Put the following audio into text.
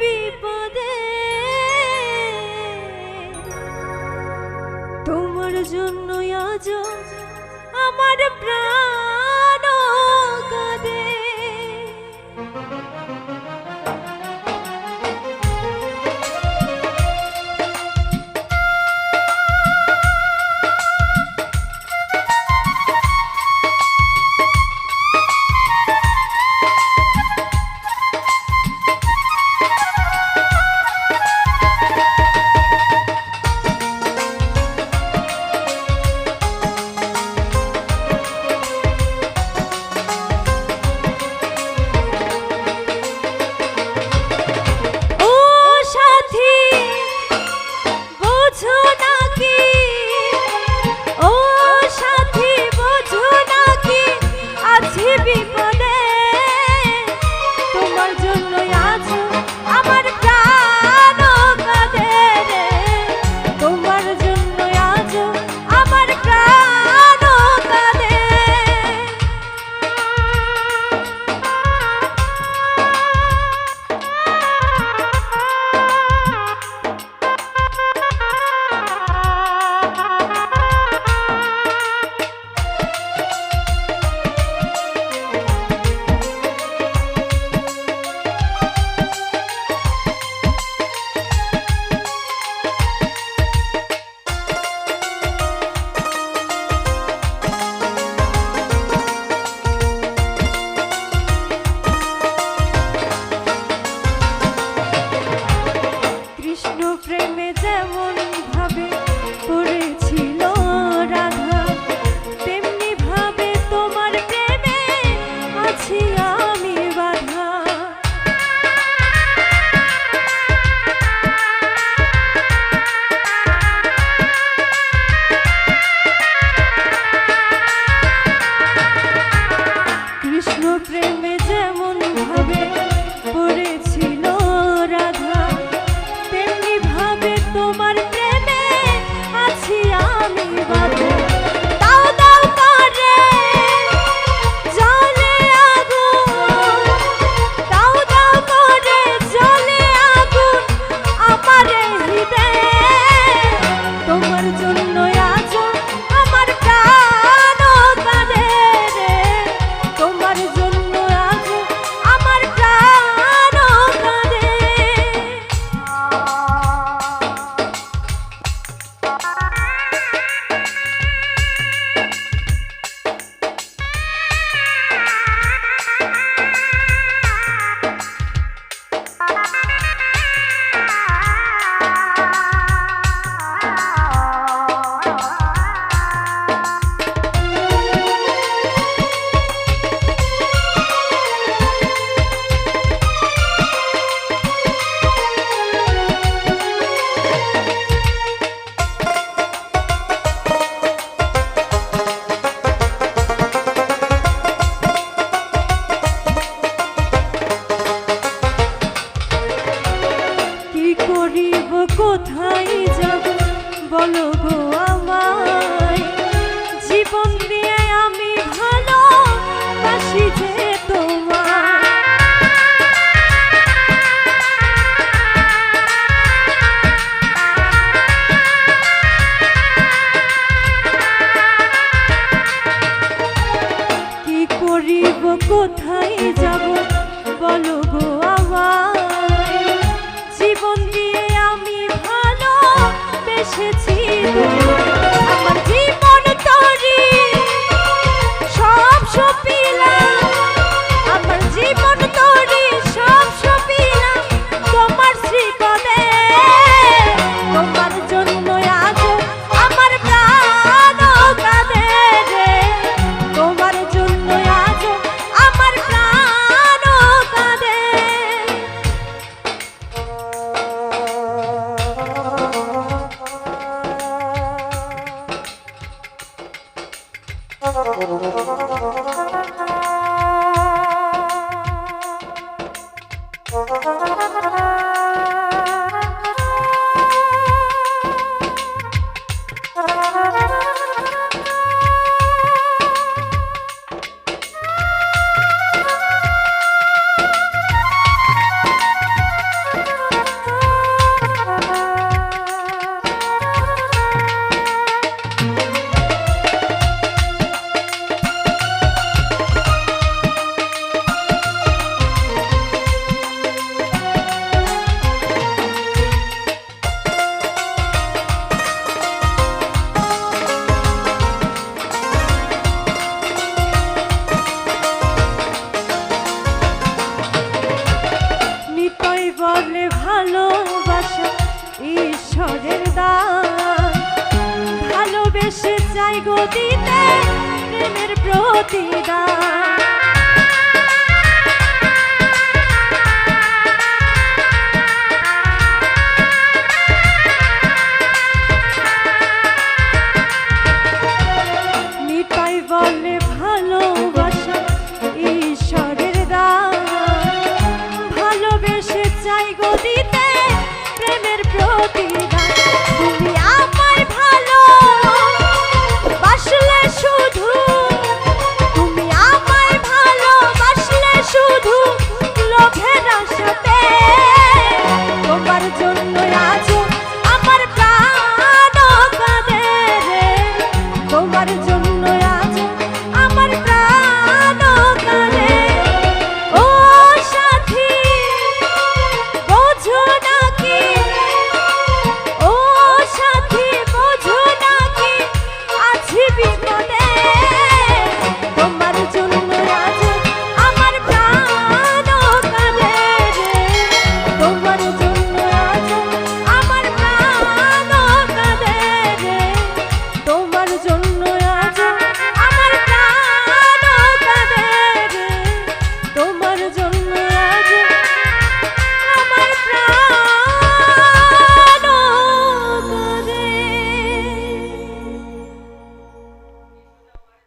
বিপদে। তোমার জন্য আজ আমার প্রাণ কাঁদে। গতিতে প্রেমের প্রতিদান। বলে ভালোবাসা ঈশ্বরের দান। ভালোবেসে চাই গতিতে প্রতিদান।